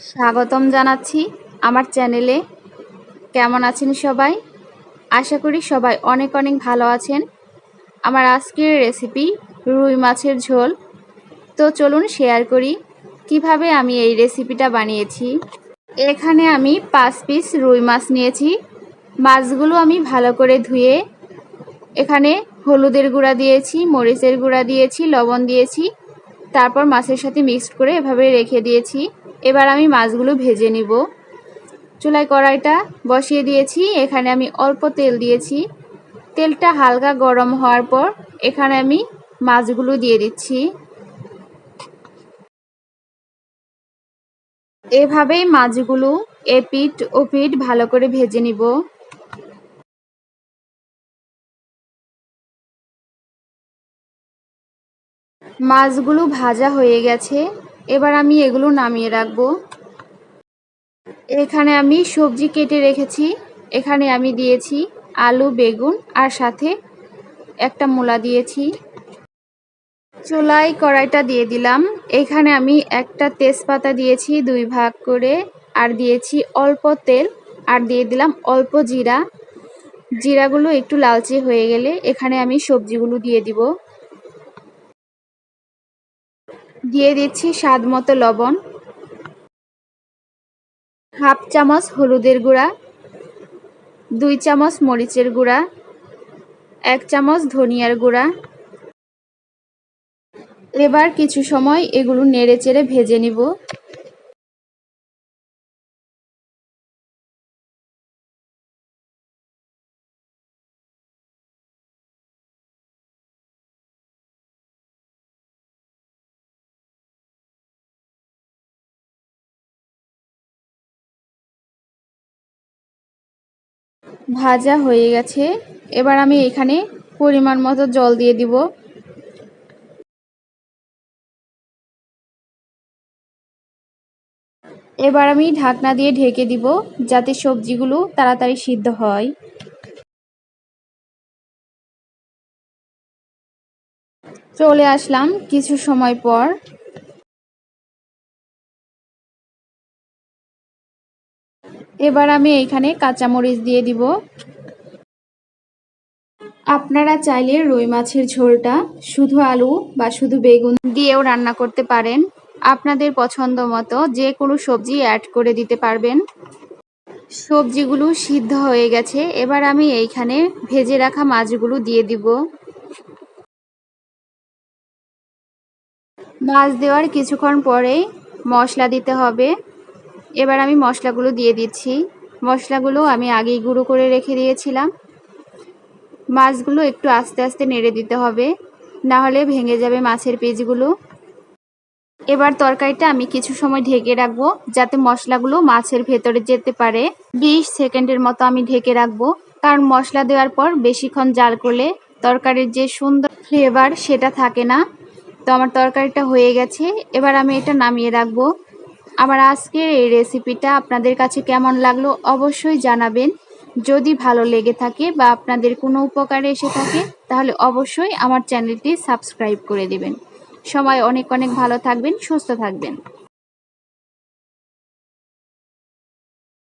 স্বাগতম জানাচ্ছি আমার চ্যানেলে। কেমন আছেন সবাই? আশা করি সবাই অনেক অনেক ভালো আছেন। আমার আজকের রেসিপি রুই মাছের ঝোল। তো চলুন শেয়ার করি কীভাবে আমি এই রেসিপিটা বানিয়েছি। এখানে আমি পাঁচ পিস রুই মাছ নিয়েছি। মাছগুলো আমি ভালো করে ধুয়ে এখানে হলুদের গুঁড়া দিয়েছি, মরিচের গুঁড়া দিয়েছি, লবণ দিয়েছি। তারপর মাছের সাথে মিক্সড করে এভাবে রেখে দিয়েছি। এবার আমি মাছগুলো ভেজে নিব। চুলায় কড়াইটা বসিয়ে দিয়েছি। এখানে আমি অল্প তেল দিয়েছি। তেলটা হালকা গরম হওয়ার পর এখানে আমি মাছগুলো দিয়ে দিচ্ছি। এভাবেই মাছগুলো এপিট ওপিট ভালো করে ভেজে নিব। মাছগুলো ভাজা হয়ে গেছে। এবার আমি এগুলো নামিয়ে রাখব। এখানে আমি সবজি কেটে রেখেছি। এখানে আমি দিয়েছি আলু, বেগুন আর সাথে একটা মূলা দিয়েছি। চুলাই কড়াইটা দিয়ে দিলাম। এখানে আমি একটা তেজপাতা দিয়েছি দুই ভাগ করে আর দিয়েছি অল্প তেল আর দিয়ে দিলাম অল্প জিরা। জিরাগুলো একটু লালচে হয়ে গেলে এখানে আমি সবজিগুলো দিয়ে দিব। দিয়ে দিচ্ছি স্বাদ মতো লবণ, হাফ চামচ হলুদের গুঁড়া, দুই চামচ মরিচের গুঁড়া, এক চামচ ধনিয়ার গুঁড়া। এবার কিছু সময় এগুলো নেড়ে চেড়ে ভেজে নিব। ভাজা হয়ে গেছে। এবার আমি এখানে পরিমাণ মতো জল দিয়ে দিব। এবার আমি ঢাকনা দিয়ে ঢেকে দিব যাতে সবজিগুলো তাড়াতাড়ি সিদ্ধ হয়। চলে আসলাম কিছু সময় পর। এবার আমি এইখানে কাঁচামরিচ দিয়ে দিব। আপনারা চাইলে রুই মাছের ঝোলটা শুধু আলু বা শুধু বেগুন দিয়েও রান্না করতে পারেন। আপনাদের পছন্দ মতো যে কোনো সবজি অ্যাড করে দিতে পারবেন। সবজিগুলো সিদ্ধ হয়ে গেছে, এবার আমি এইখানে ভেজে রাখা মাছগুলো দিয়ে দিব। মাছ দেওয়ার কিছুক্ষণ পরে মশলা দিতে হবে। এবার আমি মশলাগুলো দিয়ে দিচ্ছি। মশলাগুলো আমি আগেই গুঁড়ো করে রেখে দিয়েছিলাম। মাছগুলো একটু আস্তে আস্তে নেড়ে দিতে হবে, না হলে ভেঙে যাবে মাছের পিসগুলো। এবার তরকারিটা আমি কিছু সময় ঢেকে রাখব, যাতে মশলাগুলো মাছের ভেতরে যেতে পারে। বিশ সেকেন্ডের মতো আমি ঢেকে রাখব, কারণ মশলা দেওয়ার পর বেশিক্ষণ জাল করলে তরকারির যে সুন্দর ফ্লেভার সেটা থাকে না। তো আমার তরকারিটা হয়ে গেছে, এবার আমি এটা নামিয়ে রাখব। আমার আজকের এই রেসিপিটা আপনাদের কাছে কেমন লাগল অবশ্যই জানাবেন। যদি ভালো লেগে থাকে বা আপনাদের কোনো উপকারে এসে থাকে, তাহলে অবশ্যই আমার চ্যানেলটি সাবস্ক্রাইব করে দেবেন। সবাই অনেক অনেক ভালো থাকবেন, সুস্থ থাকবেন।